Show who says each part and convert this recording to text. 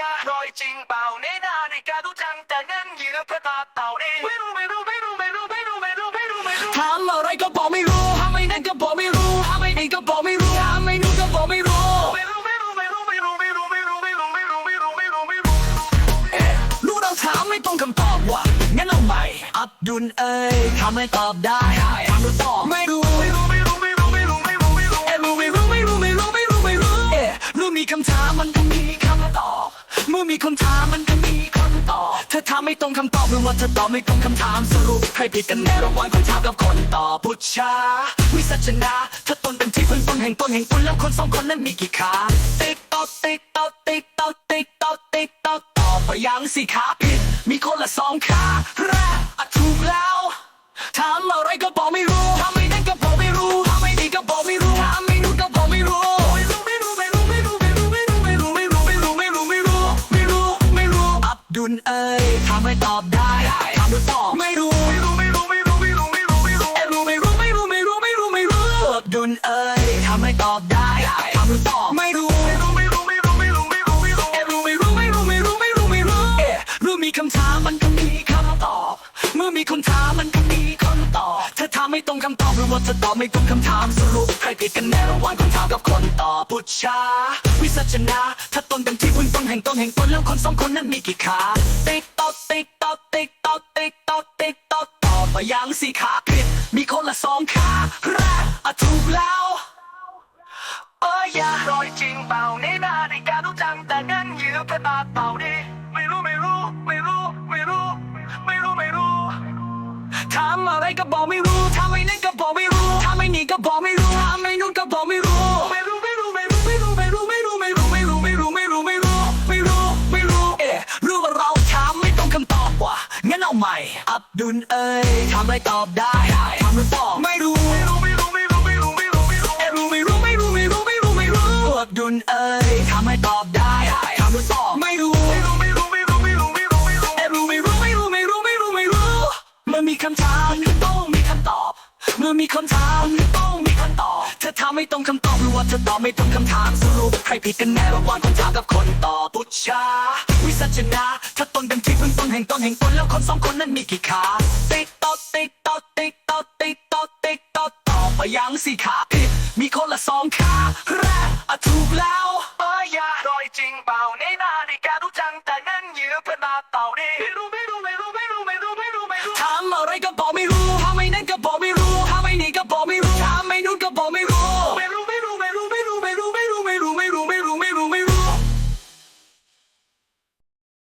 Speaker 1: ยารอยจริงเปล่าในหน้าในกาดูจังแต่เงินยืมเพื่อตาเต่านี่ไม่รู้ไม่รู้ไม่รู้ไม่รู้ไม่รู้ไม่รู้ไม่รู้ไม่รู้
Speaker 2: ถามอะไรก็บอกไม่รู้ทำไมนั่นก็บอกไม่รู้ทำไมนี่ก็บอกไม่รู้ทำไมนู่นก็บอกไม่รู้
Speaker 1: ไม่รู้ไม่รู้ไม่รู้ไม่รู้ไม่รู้ไม่รู้ไม่รู้ไม่รู้ไม่รู้ไม่รู้ไม่รู้
Speaker 2: เอ๊ะรู้เราถามไม่ตรงคำตอบว่ะงั้นเอาใหม่อับดุลเอ้ยทำให้ตอบได้ ถามไม่ตรงคำตอบหรือว่าเธอตอบไม่ตรงคำถามสรุปใครผิดกันแน่ระหว่างคนถามกับคนตอบผู้ชาวิสัชนาเธอตนเป็นที่พึ่งต้นแห่งต้นแห่งต้นแล้วคนสองคนนั้นมีกี่ขาติ๊กตอกติ๊กตอกติ๊กตอกติ๊กตอกติ๊กตอกตอบไปยังสิครับ บดุลเอ้ยทำให้ตอบได้ทำให้ตอบไม่รู้
Speaker 1: ไม่รู้ไม่รู้ไม่รู้ไม่รู้ไม่รู้ไม่รู้
Speaker 2: เอ้ยรู้ไม่รู้ไม่รู้ไม่รู้ไม่รู้ไม่รู้อับดุลเอ้ยทำให้ตอบได้ทำให้ตอบไม่รู้
Speaker 1: ไม่รู้ไม่รู้ไม่รู้ไม่รู้ไม่รู้ไม่รู้
Speaker 2: เอ้ยรู้ไม่รู้ไม่รู้ไม่รู้ไม่รู้ไม่รู้เอ้ยรู้มีคำถามมันก็มีคำตอบ เมื่อมีคนถามมันก็มีคำตอบถ้าถามไม่ตรงคำตอบหรือว่าจะตอบไม่ตรงคำถามสรุปใครผิดกันแน่ระหว่างคนถามกับคนตอบพุชชาวิสัชนา แห่งต้นแห่งต้นแล้วคนสองคนนั้นมีกี่ขา ติ๊กตอกติ๊กตอกติ๊กตอกติ๊กตอกติ๊กตอกต่อบไปยังสี่ขาผิดมีคนละสองขาแรกอะถูกแล้ว
Speaker 1: เอ้ยอย่ารอยจริงเปล่าในหน้าในกาดูจังแต่เงินยืมเพื่อตาเต่านี่ไม่รู้ไม่รู้ไม่รู้ไม่รู้ ไม่รู้ไม่รู้
Speaker 2: ถามอะไรก็บอกไม่รู้ทำไมนั่นก็บอกไม่รู้ทำไมนี่ก็บอกไม่รู้ทำไมนู่นก็บอกไม่รู้ เอ้ยทำอะไรตอบได้ทำหรือตอบไม่รู้
Speaker 1: ไม่รู้ไม่รู้ไม่รู้ไม่รู้ไม่รู้ไม่รู้
Speaker 2: เอ๊ะรู้ไม่รู้ไม่รู้ไม่รู้ไม่รู้ไม่รู้อับดุลเอ้ยทำให้ตอบได้ทำหรือตอบไม่รู้
Speaker 1: ไม่รู้ไม่รู้ไม่รู้ไม่รู้ไม่รู้ไม่รู้
Speaker 2: เอ๊ะรู้ไม่รู้ไม่รู้ไม่รู้ไม่รู้ไม่รู้เมื่อมีคำถามก็ต้องมีคำตอบ เมื่อมีคำถามต้องมีคำตอบถ้าถามไม่ตรงคำตอบหรือว่าจะตอบไม่ตรงคำถามสรุปใครผิดกันแน่ระหว่างคนถามกับคนตอบพุชชาวิสัชนา ถ้าตนเป็นที่พึ่งตนแห่งตนแห่งตนแล้วคนสองคนนั้นมีกี่ขา ติ๊กตอกติ๊กตอกติ๊กตอกติ๊กตอกติ๊กตอกตอไปยังสี่ขาผิดมีคนละสองขาแรกอะถูกแล้ว
Speaker 1: เอ้ยอย่ารอยจริงเปล่าในหน้า